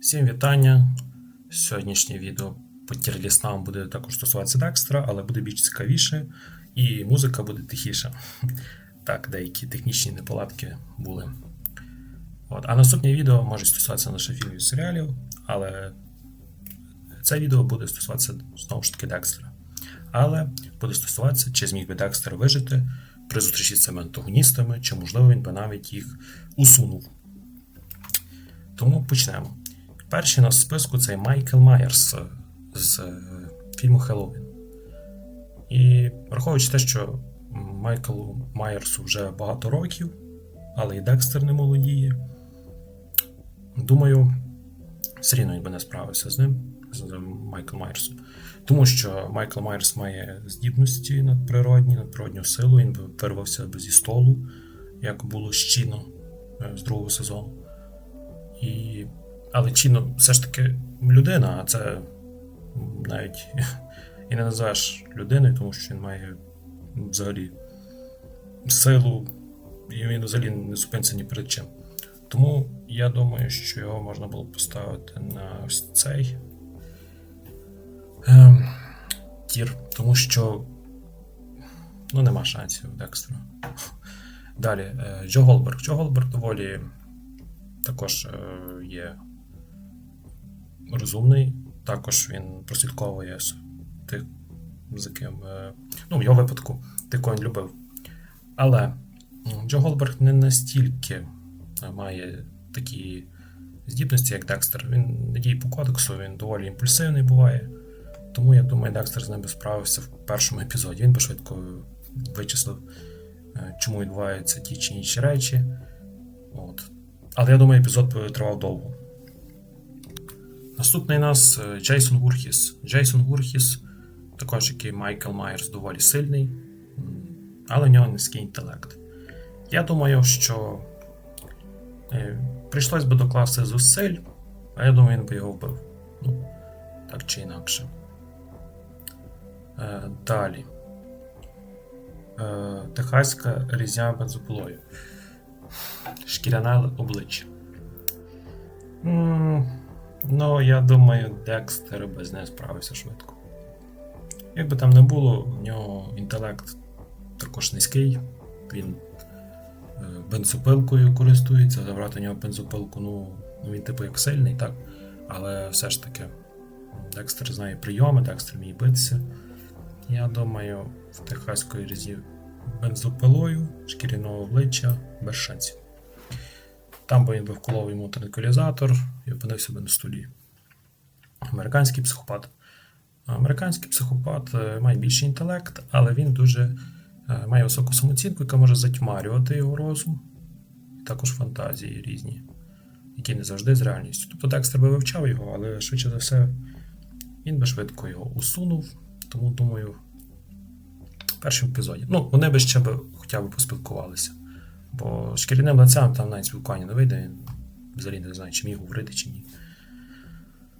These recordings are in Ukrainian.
Всім вітання. Сьогоднішнє відео по тірліснам буде також стосуватися Декстера, але буде більш цікавіше, і музика буде тихіша. Так, деякі технічні неполадки були. От. А наступне відео може стосуватися лише фільмів і серіалів, але це відео буде стосуватися знову ж таки Декстера. Але буде стосуватися, чи зміг би Декстер вижити при зустрічі з цими антагоністами, чи можливо він би навіть їх усунув. Тому почнемо. Перший в списку це Майкл Майерс з е, фільму Хеллоуін. І враховуючи те, що Майклу Майерсу вже багато років, але і Декстер не молодіє. Думаю, все рівно він би не справився з ним, з Майклом Майерсом. Тому що Майкл Майерс має здібності надприродні, надприродню силу, він би вирвався зі столу, як було Чіно е, з другого сезону. І... Але Чіно все ж таки людина, а це навіть і не називаєш людиною, тому що він має взагалі силу, і він взагалі не зупиниться ні перед чим. Тому я думаю, що його можна було поставити на ось цей ем, тір, тому що ну, нема шансів Декстера. Далі, е, Джо Голберг. Джо Голберг доволі також е, є розумний, також він прослідковує тих, з ким, е, ну, в його випадку, він любив. Але Джо Голберг не настільки е, має такі здібності, як Декстер. Він не діє по кодексу, він доволі імпульсивний буває. Тому я думаю, Декстер з ним справився в першому епізоді. Він би швидко вичислив, е, чому відбуваються ті чи інші речі. От. Але я думаю, епізод тривав довго. Наступний у нас е, Джейсон Вурхіс. Джейсон Вурхіс, також як і Майкл Майерс, доволі сильний, але в нього низький інтелект. Я думаю, що е, прийшлось би докласти зусиль, а я думаю, він би його вбив. Ну, так чи інакше. Е, Далі. Техаська різня бензопилою. Шкіряне обличчя. Ну, я думаю, Декстер без неї справився швидко. Як би там не було, в нього інтелект також низький. Він е, бензопилкою користується, забрати у нього бензопилку, ну, він типу як сильний, так. Але все ж таки, Декстер знає прийоми, Декстер вміє битися. Я думаю, в техаської різі бензопилою, шкіряного обличчя, без шансів. Там би він би вколов йому транквілізатор і опинився би на столі. Американський психопат. Американський психопат е, має більший інтелект, але він дуже е, має високу самооцінку, яка може затьмарювати його розум, і також фантазії різні, які не завжди з реальністю. Тобто Декстер би вивчав його, але швидше за все він би швидко його усунув. Тому думаю, в першому епізоді. Ну, вони би ще б хоча б поспілкувалися. Бо шкіряним лицем там навіть спілкування не вийде, взагалі не знає, чи міг говорити, чи ні.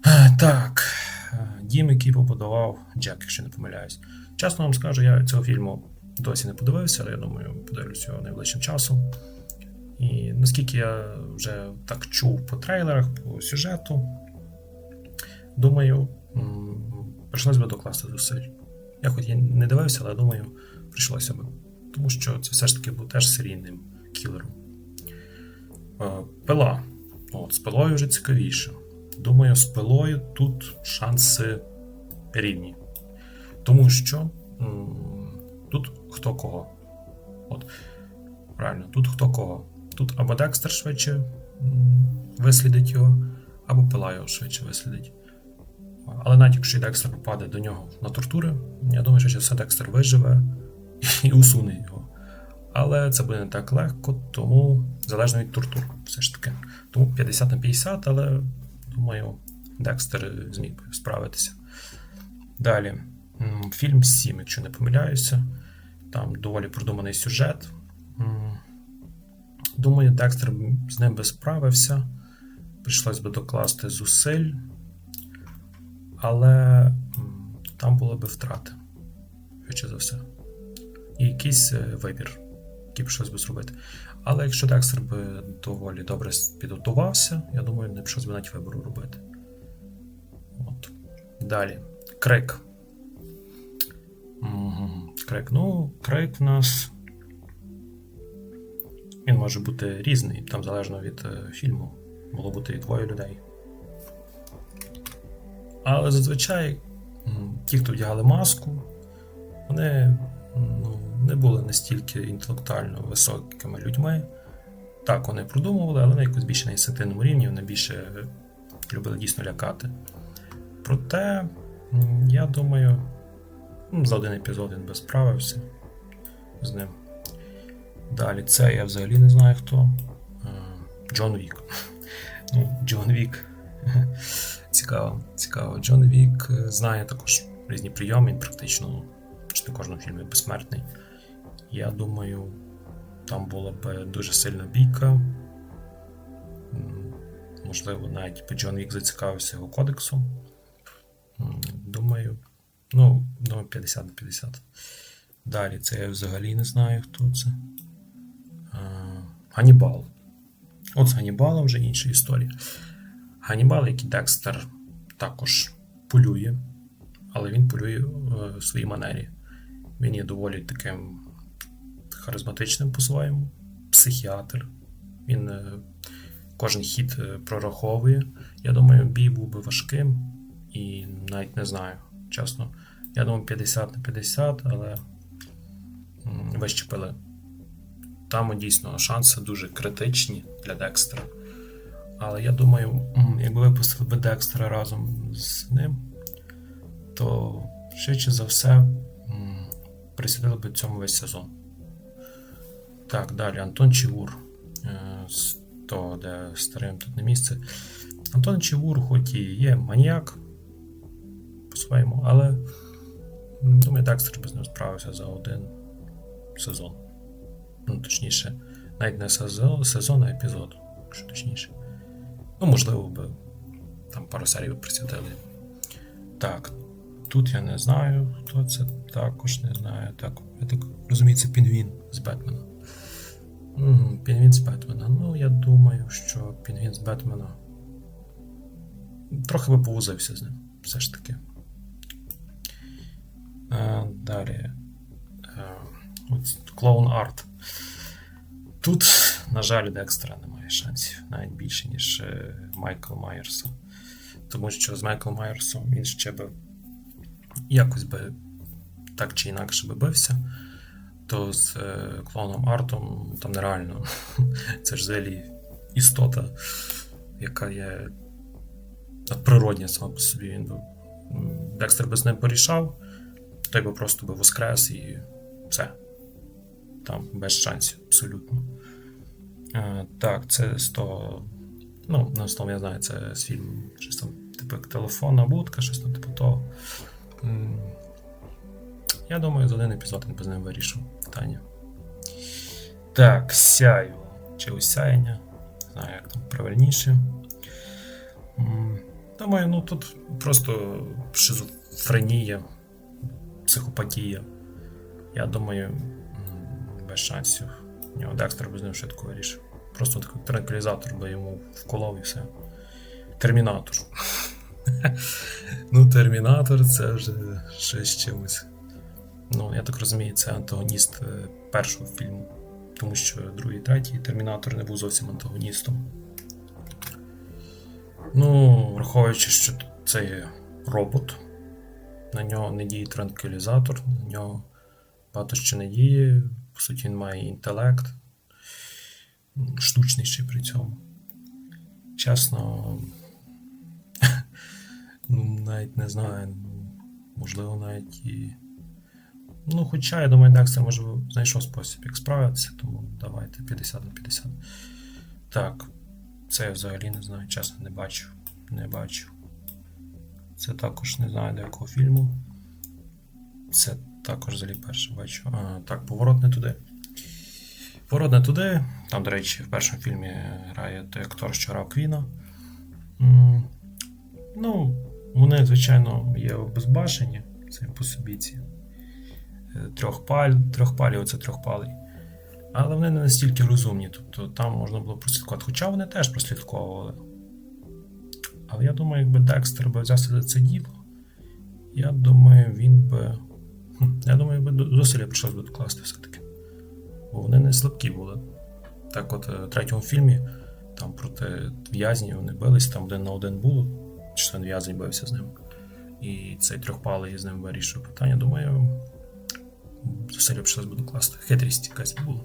Е, Так, е, дім, який побудував Джек, якщо не помиляюсь. Чесно вам скажу, я цього фільму досі не подивився, але я думаю, подивлюся його найближчим часом. І наскільки я вже так чув по трейлерах, по сюжету, думаю, м, прийшлось би докласти зусиль. Я хоч і не дивився, але думаю, прийшлося би. Тому що це все ж таки був теж серійним кілером. Е, Пила. От, з пилою вже цікавіше. Думаю, з пилою тут шанси рівні. Тому що тут хто кого. От, Правильно, тут хто кого. Тут або Декстер швидше вислідить його, або пила його швидше вислідить. Але навіть якщо Декстер попаде до нього на тортури, я думаю, що все Декстер виживе і усуне його. Але це буде не так легко, тому залежно від тортур, все ж таки. Тому 50 на 50, але думаю, Декстер зміг би справитися. Далі, фільм 7, якщо не помиляюся, там доволі продуманий сюжет. Думаю, Декстер з ним би справився. Прийшлось би докласти зусиль, але там були би втрати, швидше за все. І якийсь е, вибір, який прийшлось би зробити. Але якщо Декстер би доволі добре підготувався, я думаю, не пішов би навіть вибору робити. От. Далі. Крик. Мгм. Крик. Ну, крик в нас. Він може бути різний, там залежно від е, фільму. Могло бути і двоє людей. Але зазвичай ті, хто вдягали маску, вони ну, не були настільки інтелектуально високими людьми. Так, вони продумували, але на якось більше на інстинктивному рівні, вони більше любили дійсно лякати. Проте, я думаю, ну, за один епізод він би справився з ним. Далі, це я взагалі не знаю хто. Е, Джон Вік. Ну, Джон Вік. Цікаво, цікаво. Джон Вік е, знає також різні прийоми, він практично ну, в кожному фільмі безсмертний. Я думаю, там була б дуже сильна бійка. Можливо, навіть би Джон Вік зацікавився його кодексом. Думаю, ну, думаю, 50 на 50. Далі, це я взагалі не знаю, хто це. А, Ганнібал. От з Ганнібалом вже інша історія. Ганнібал, як і Декстер, також полює, але він полює е, в своїй манері. Він є доволі таким харизматичним по-своєму, психіатр. Він е, кожен хід е, прораховує. Я думаю, бій був би важким і навіть не знаю, чесно. Я думаю, 50 на 50, але м, ви щепили. Там дійсно шанси дуже критичні для Декстера. Але я думаю, якби випустили би Декстера разом з ним, то швидше за все присвятили би цьому весь сезон. Так, далі Антон Чігур. е, того, де старим тут не місце. Антон Чігур, хоч і є маніяк по-своєму, але думаю, Декстер би з ним справився за один сезон. Ну, точніше, навіть не сезон, сезон, а епізод, що точніше. Ну, можливо, би там пару серій присвятили. Так, тут я не знаю, хто це також не знаю. Так, я так розумію, це Пінгвін з Бетмена. Пінгвін з Бетмена. Ну, я думаю, що Пінгвін з Бетмена. Трохи би повозився з ним, все ж таки. Е, далі. Е, Клоун Арт. Тут, на жаль, Декстера немає шансів, навіть більше, ніж е, Майкл Майерса. Тому що з Майклом Майерсом він ще би якось би так чи інакше би бився, то з е, клоуном Артом там нереально. Це ж взагалі істота, яка є надприродня сама по собі. Він би, Декстер би з ним порішав, той би просто би воскрес і все. Там без шансів, абсолютно. Е, так, це з того. Ну, на основному я знаю, це з фільму щось там, типу як телефонна будка, щось там, типу того. Я думаю, за один епізод він без ним вирішив питання. Так, сяю. Чи осяяння. Не знаю, як там правильніше. Думаю, ну тут просто шизофренія, психопатія. Я думаю, без шансів. Нього Декстер би з ним швидко вирішив. Просто транквілізатор би йому вколов і все. Термінатор. ну, Термінатор це вже щось з чимось. Ну, я так розумію, це антагоніст е, першого фільму. Тому що другий, третій Термінатор не був зовсім антагоністом. Ну, враховуючи, що це є робот, на нього не діє транквілізатор, на нього багато що не діє. По суті, він має інтелект, штучний ще при цьому. Чесно, ну, навіть не знаю. ну, Можливо, навіть і. Ну, хоча, я думаю, Декстер може знайшов спосіб, як справитися, тому давайте 50 на 50. Так, це я взагалі не знаю, чесно, не бачу. Не бачу. Це також не знаю до якого фільму. Це також взагалі перше бачу. А, так, поворот не туди. Поворот не туди. Там, до речі, в першому фільмі грає той актор, що грав Квіна. Ну, вони, звичайно, є обезбашені, це по собі ці. Е, Трьохпаль, трьохпалій, оце трьохпалий. Але вони не настільки розумні, тобто там можна було прослідкувати. Хоча вони теж прослідковували. Але я думаю, якби Декстер би взявся за це діло, я думаю, він би. Я думаю, би зусилля прийшлось би докласти все-таки. Бо вони не слабкі були. Так от е, в третьому фільмі там проти в'язнів вони бились, там один на один було, член в'язень бився з ним. І цей трьохпалий з ним вирішив питання. Думаю, зусилля прийшлось би докласти. Хитрість якась була.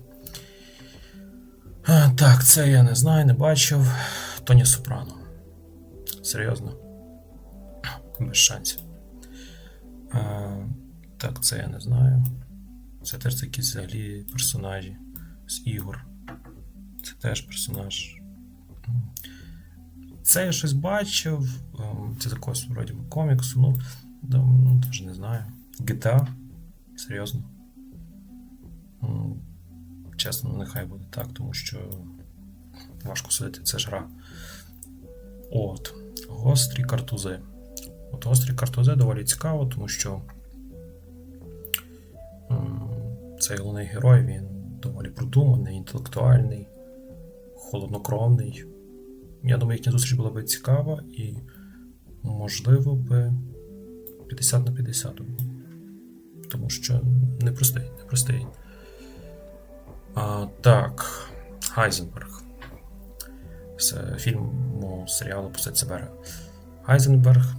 Так, це я не знаю, не бачив. Тоні Сопрано. Серйозно. Без шансів. Так, це я не знаю. Це теж якісь взагалі персонажі з ігор. Це теж персонаж. Це я щось бачив. ем, Це також вроді би коміксу. Ну, ну, теж не знаю. GTA. Серйозно. Чесно, ну, нехай буде так, тому що важко судити, це ж гра. От. Гострі картузи. От гострі картузи доволі цікаво, тому що цей головний герой, він доволі продуманий, інтелектуальний, холоднокровний. Я думаю, їхня зустріч була би цікава і, можливо, би 50 на 50 було. Тому що непростий, непростий. А, так, Гайзенберг. З фільму серіалу «Пустить себе». Гайзенберг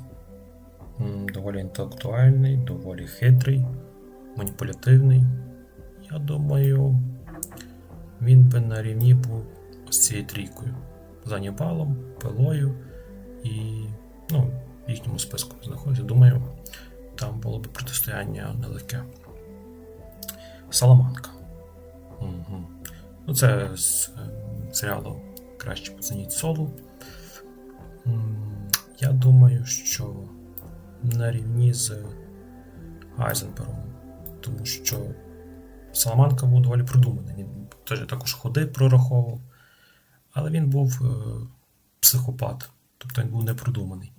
м, доволі інтелектуальний, доволі хитрий, маніпулятивний. Я думаю, він би на рівні був з цією трійкою. За Нібалом, Пилою і ну, в їхньому списку знаходиться. Думаю, там було б протистояння нелегке. Саламанка. Угу. Ну, це з е, серіалу Краще поцініть солу. Я думаю, що на рівні з Айзенбергом, тому що Саламанка був доволі продуманий. Він також ходи прораховував, але він був е, психопат, тобто він був непродуманий.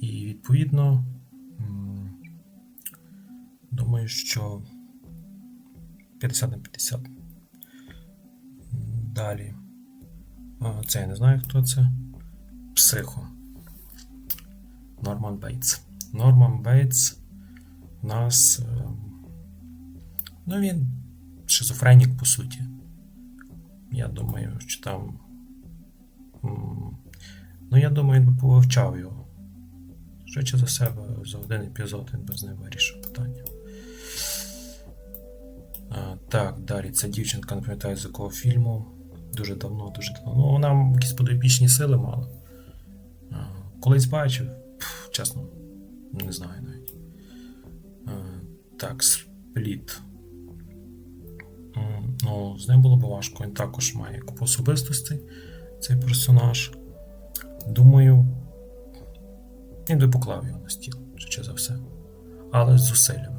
І відповідно, думаю, що 50 на 50. Далі. Це я не знаю, хто це. Психо. Норман Бейтс. Норман Бейтс у нас. е, Ну, він шизофренік, по суті. Я думаю, що там. Ну, я думаю, він би повивчав його. Швидше за себе, за один епізод він би з ним вирішив питання. А, так, далі. Ця дівчинка, не пам'ятаю з якого фільму. Дуже давно, дуже давно. Ну, вона якісь подопічні сили мала. А, колись бачив, пф, чесно, не знаю навіть. А, так, спліт. М, Ну, з ним було б важко. Він також має купу особистостей, цей персонаж. Думаю, він би поклав його на стіл, швидше за все. Але з зусиллями.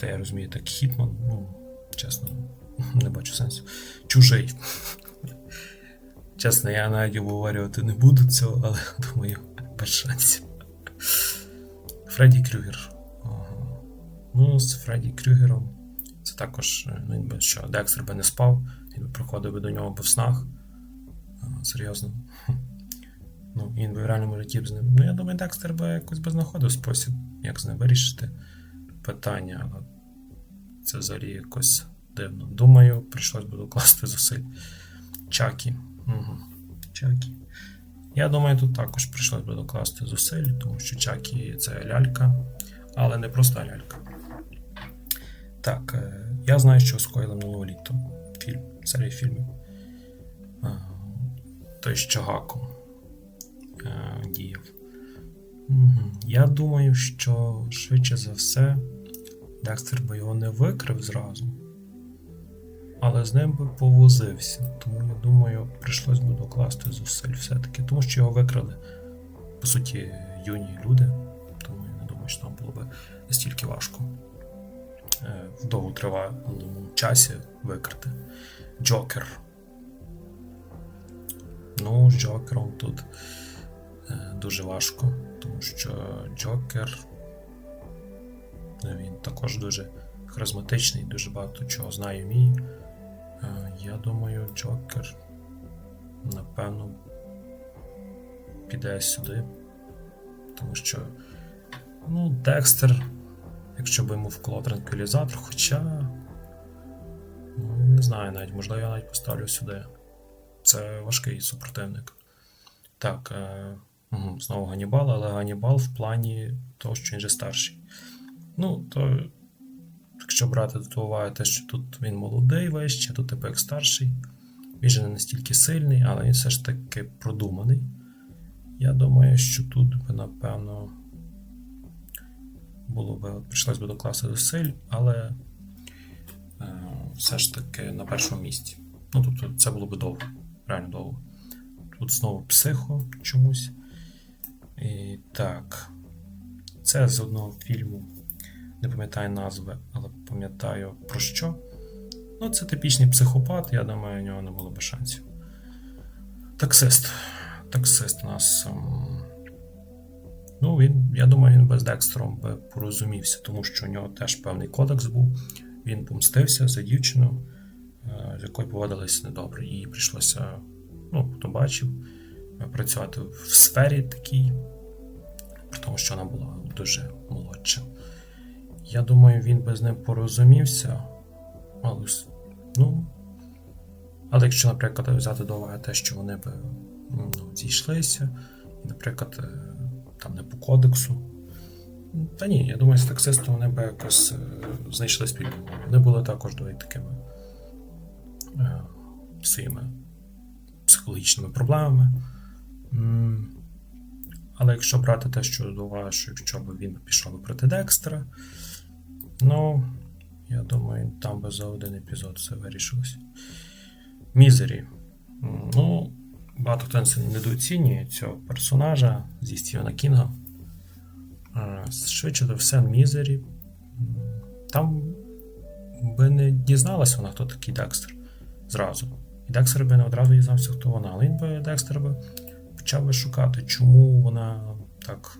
Та я розумію, так Хітман, ну, чесно, не бачу сенсу. Чужий. Чесно, я навіть обговорювати не буду цього, але думаю, без шансів. Фредді Крюгер. Ну, з Фредді Крюгером. Також, е, ну, він би що, Декстер би не спав, він би приходив би до нього би в снах. Серйозно. Ну, він би в реальному б з ним. Ну, я думаю, Декстер би якось би знаходив спосіб, як з ним вирішити питання, але це взагалі якось дивно. Думаю, прийшлось би докласти зусиль. Чакі. Угу. Чакі. Я думаю, тут також прийшлось би докласти зусиль, тому що Чакі це лялька, але не проста лялька. Так, е, я знаю, що скоїли минулого літа. Фільм, серія фільмів. Той, що Гаку е, діяв. Я думаю, що швидше за все Декстер би його не викрив зразу, але з ним би повозився. Тому я думаю, прийшлось би докласти зусиль все-таки, тому що його викрили, по суті, юні люди. Тому я не думаю, що там було би настільки важко в довготривалому часі викрити. Джокер. Ну, з Джокером тут е, дуже важко, тому що Джокер. Він також дуже харизматичний, дуже багато чого знає вміє. Е, Я думаю, Джокер, напевно, піде сюди. Тому що, ну, Декстер, якщо б йому вклав транквілізатор, хоча. Ну, не знаю навіть, можливо, я навіть поставлю сюди. Це важкий супротивник. Так, е, знову Ганібал, але Ганібал в плані того, що він же старший. Ну, то якщо брати до уваги те, що тут він молодий вище, тут типу як старший, він же не настільки сильний, але він все ж таки продуманий. Я думаю, що тут би, напевно, було би, прийшлось би докласти зусиль, але е, все ж таки на першому місці. Ну, тобто, це було би довго, реально довго. Тут знову психо чомусь. І так. Це з одного фільму. Не пам'ятаю назви, але пам'ятаю про що. Ну, це типічний психопат, я думаю, у нього не було би шансів. Таксист. Таксист у нас. Ну, він, я думаю, він без Декстером би порозумівся, тому що у нього теж певний кодекс був. Він помстився за дівчину, е, з якою поводилися недобре. Їй прийшлося, ну, хто бачив, е, працювати в сфері такій, при тому, що вона була дуже молодша. Я думаю, він би з ним порозумівся. Але, ну, але якщо, наприклад, взяти до уваги те, що вони би ну, зійшлися, і, наприклад, е, там не по кодексу. Та ні, я думаю, з таксистом вони би якось е, знайшли спільну мову. Вони були також доволі такими е, своїми психологічними проблемами. Але якщо брати те, що до уваги, що якщо б він пішов проти Декстера, ну, я думаю, там би за один епізод все вирішилось. Мізері. Ну, багато хто недооцінює цього персонажа зі Стівена Кінга. Швидше за все, Мізері. Там би не дізналась вона, хто такий Декстер зразу. І Декстер би не одразу дізнався, хто вона. Але він би Декстер би почав би шукати, чому вона так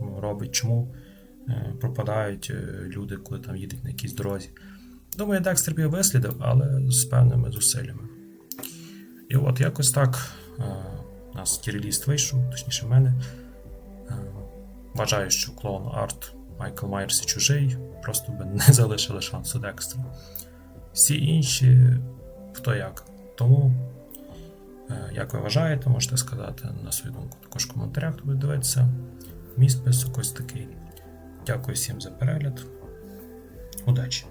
ну, робить, чому е, пропадають е, люди, коли там їдуть на якійсь дорозі. Думаю, Декстер б вислідив, але з певними зусиллями. І от якось так у нас тіреліст вийшов, точніше мене. Е, Вважаю, що клоун Арт Майкл Майерс і чужий просто би не залишили шансу Декстера. Всі інші хто як. Тому, е, як ви вважаєте, можете сказати на свою думку також в коментарях, хто буде дивитися. Мій список ось такий. Дякую всім за перегляд. Удачі!